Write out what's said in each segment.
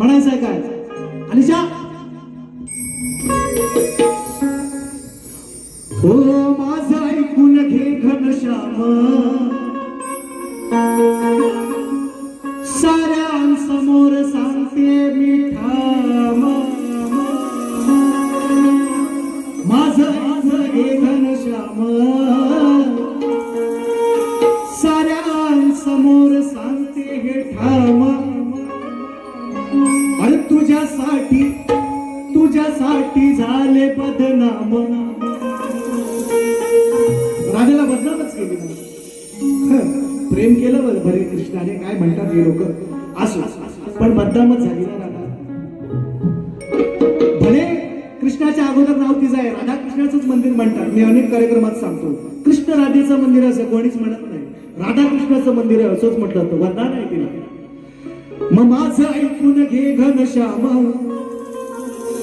म्हणायचंय काय? आणि ज्या हो माझं ऐकून घे घनश्याम. साठी झाले बदनाम. राजाला बदनामच केली प्रेम केलं बरं बरे कृष्णाने काय म्हणतात हे लोक? असो. पण बदनामच झाली ना राधा भले कृष्णाच्या अगोदर नाव तिचं आहे राधा कृष्णाचंच मंदिर म्हणतात. मी अनेक कार्यक्रमात सांगतो. कृष्ण राधेचं मंदिर असं कोणीच म्हणत नाही. राधा कृष्णाचं मंदिर आहे असंच म्हटलं होतं वरदान आहे तिला. मग माझं ऐकून घे घनश्याम.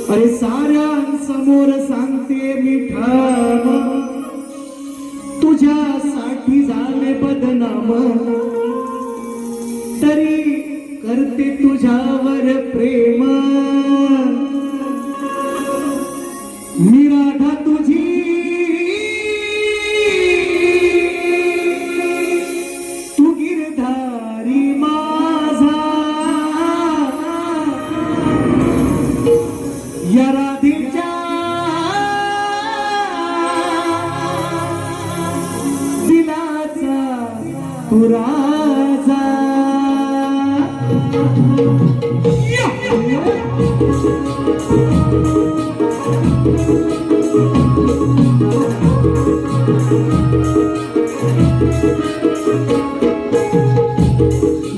अरे साऱ्यांसमोर सांगते मी ठाम. तुझ्यासाठी झाले बदनाम. तरी करते तुझ्यावर प्रेम. मी राधा तुझी राजा.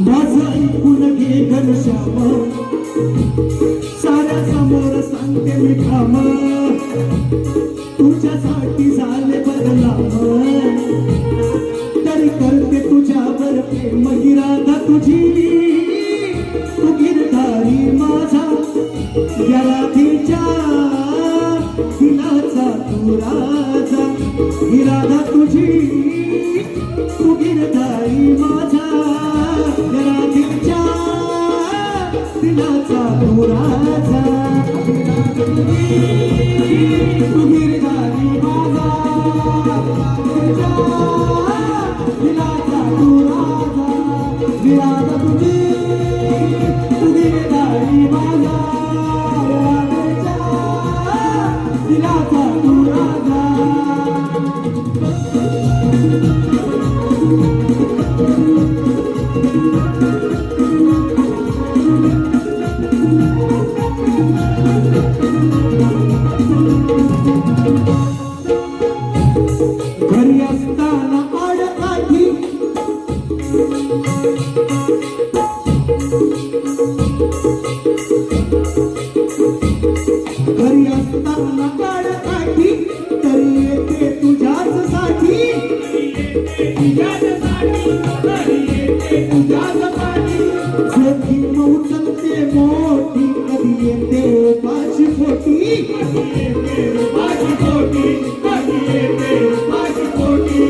माझं ऐकून घे घनश्याम. साऱ्या समोर सांगते मी ठाम. तुझ्यासाठी झाले बदलाम. तरी करते तुझ्यावर प्रेम. ही राधा तुझी तू गिरधारी माझा. याला तिच्या दिलाचा तू राजा. ही राधा तुझी तू गिरधारी माझा. याला तिच्या दिलाचा तू राजा. तू सखी जोखीम उचलते मोठी कधी येते पाच फोटी पाच फोटी कधी येते पाच फोटी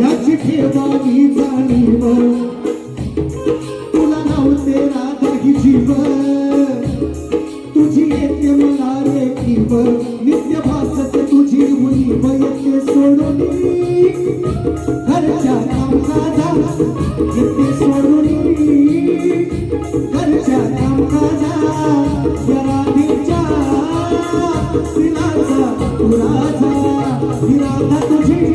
याची ठेवावी जाणीव तुला नव्हते राधा ही जीव तुझी येते मला रेखीव नित्य भासते तुझी उणीव येते सोडून. घरच्या कामकाजा दिलाचा तू राजा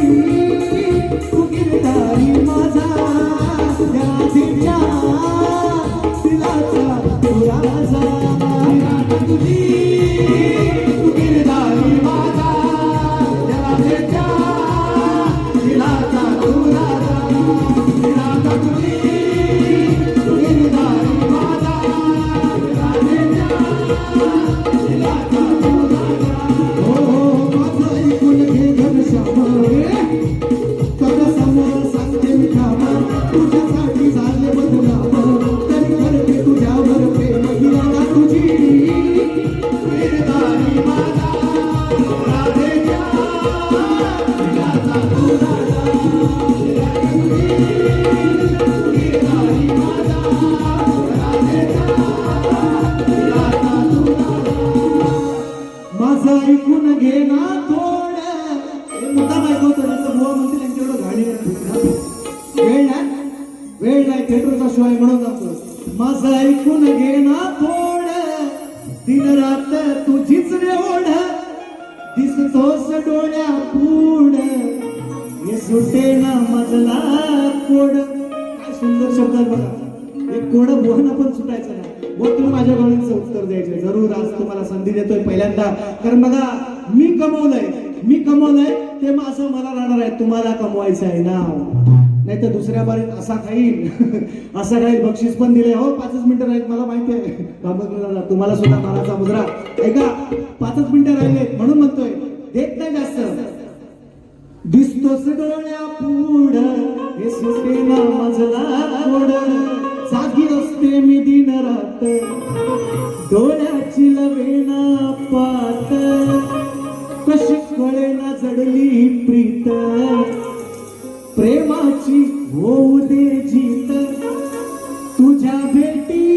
तोस डोळ्या पुढ हे सुटे ना मजला कोड काय सुंदर शब्द बघा एक कोड बोहणं पण सुटायचं नाही व तुम्ही माझ्या गवळीचं उत्तर द्यायचं जरूर आज तुम्हाला संधी देतोय पहिल्यांदा कारण बघा मी कमवलंय मी कमवलंय ते मग असं मला राहणार आहे तुम्हाला कमवायचं आहे ना नाही तर दुसऱ्या बारीत असा खाईल असा खाईल बक्षीस पण दिले हो पाचच मिनिटं राहील मला माहिती आहे बाबा तुम्हाला सुद्धा मानाचा मुद्रा ऐका पाचच मिनिटं राहिले म्हणून म्हणतोय. देत नाही जास्त दिसतोस डोळ्या पुढ. हे सुटे ना मजला कोड जागी असते मी दिन रात. डोळ्याची लवेना पात. कशी कळेना जडली प्रीत. प्रेमाची होऊ दे जीत. तुझ्या भेटी